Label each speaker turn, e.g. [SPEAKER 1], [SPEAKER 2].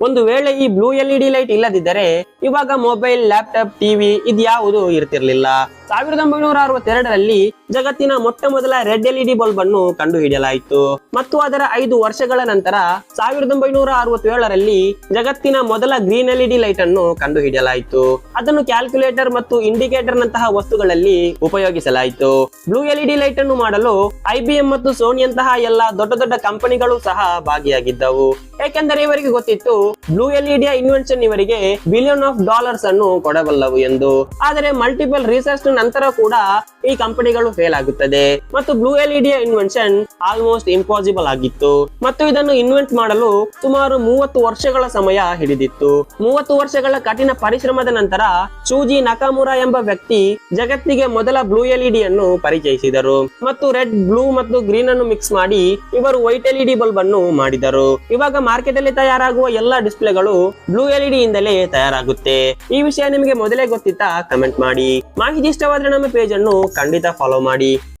[SPEAKER 1] ಒಂದು ವೇಳೆ ಈ blue L E D light ಇಲ್ಲದಿದ್ದರೆ ಇವಾಗ ಮೊಬೈಲ್ ಲ್ಯಾಪ್ಟಾಪ್ ಟಿವಿ ಇದ್ಯಾವುದು ಇರ್ತಿರ್ಲಿಲ್ಲ. ಸಾವಿರದ ಒಂಬೈನೂರ ಅರವತ್ತೆರಡರಲ್ಲಿ ಜಗತ್ತಿನ ಮೊಟ್ಟ ಮೊದಲ red L E D bulb ಅನ್ನು ಕಂಡುಹಿಡಿಯಲಾಯಿತು. ಮತ್ತು ಅದರ ಐದು ವರ್ಷಗಳ ನಂತರ ಸಾವಿರದ ಒಂಬೈನೂರ ಅರವತ್ತೇಳರಲ್ಲಿ ಜಗತ್ತಿನ ಮೊದಲ green L E D light ಅನ್ನು ಕಂಡುಹಿಡಿಯಲಾಯಿತು. ಅದನ್ನು ಕ್ಯಾಲ್ಕುಲೇಟರ್ ಮತ್ತು ಇಂಡಿಕೇಟರ್ ನಂತಹ ವಸ್ತುಗಳಲ್ಲಿ ಉಪಯೋಗಿಸಲಾಯಿತು. Blue L E D light ಅನ್ನು ಮಾಡಲು ಐಬಿಎಂ ಮತ್ತು ಸೋನಿಯಂತಹ ಎಲ್ಲ ದೊಡ್ಡ ದೊಡ್ಡ ಕಂಪನಿಗಳು ಸಹ ಭಾಗಿಯಾಗಿದ್ದವು. ಏಕೆಂದರೆ ಇವರಿಗೆ ಗೊತ್ತಿತ್ತು, ಬ್ಲೂ ಎಲ್ ಇ ಡಿಯ ಇನ್ವೆನ್ಷನ್ ಇವರಿಗೆ ಬಿಲಿಯನ್ ಆಫ್ ಡಾಲರ್ಸ್ ಅನ್ನು ಕೊಡಬಲ್ಲವು ಎಂದು. ಆದರೆ ಮಲ್ಟಿಪಲ್ ರಿಸರ್ಚ್ ನಂತರ ಕೂಡ ಈ ಕಂಪನಿಗಳು ಫೇಲ್ ಆಗುತ್ತದೆ. ಮತ್ತು ಬ್ಲೂ ಎಲ್ ಇ ಡಿಯ ಇನ್ವೆನ್ಷನ್ ಆಲ್ಮೋಸ್ಟ್ ಇಂಪಾಸಿಬಲ್ ಆಗಿತ್ತು. ಮತ್ತು ಇದನ್ನು ಇನ್ವೆಂಟ್ ಮಾಡಲು ಸುಮಾರು ಮೂವತ್ತು ವರ್ಷಗಳ ಸಮಯ ಹಿಡಿದಿತ್ತು. ಮೂವತ್ತು ವರ್ಷಗಳ ಕಠಿಣ ಪರಿಶ್ರಮದ ನಂತರ ಶೂಜಿ ನಕಾಮುರಾ ಎಂಬ ವ್ಯಕ್ತಿ ಜಗತ್ತಿಗೆ ಮೊದಲ ಬ್ಲೂ ಎಲ್ ಇಡಿ ಡಿ ಅನ್ನು ಪರಿಚಯಿಸಿದರು. ಮತ್ತು ರೆಡ್, ಬ್ಲೂ ಮತ್ತು ಗ್ರೀನ್ ಅನ್ನು ಮಿಕ್ಸ್ ಮಾಡಿ ಇವರು ವೈಟ್ ಎಲ್ ಇಡಿ ಬಲ್ಬ್ ಅನ್ನು ಮಾಡಿದರು. ಇವಾಗ ಮಾರ್ಕೆಟ್ ಅಲ್ಲಿ ತಯಾರಾಗುವ ಎಲ್ಲಾ ಡಿಸ್ಪ್ಲೇಗಳು ಬ್ಲೂ ಎಲ್ ಇ ಡಿ ಇಂದಲೇ ತಯಾರಾಗುತ್ತೆ. ಈ ವಿಷಯ ನಿಮಗೆ ಮೊದಲೇ ಗೊತ್ತಿತ್ತಾ ಕಮೆಂಟ್ ಮಾಡಿ. ಮಾಹಿತಿ ಇಷ್ಟವಾದ್ರೆ ನಮ್ಮ ಪೇಜನ್ನು ಖಂಡಿತ ಫಾಲೋ ಮಾಡಿ.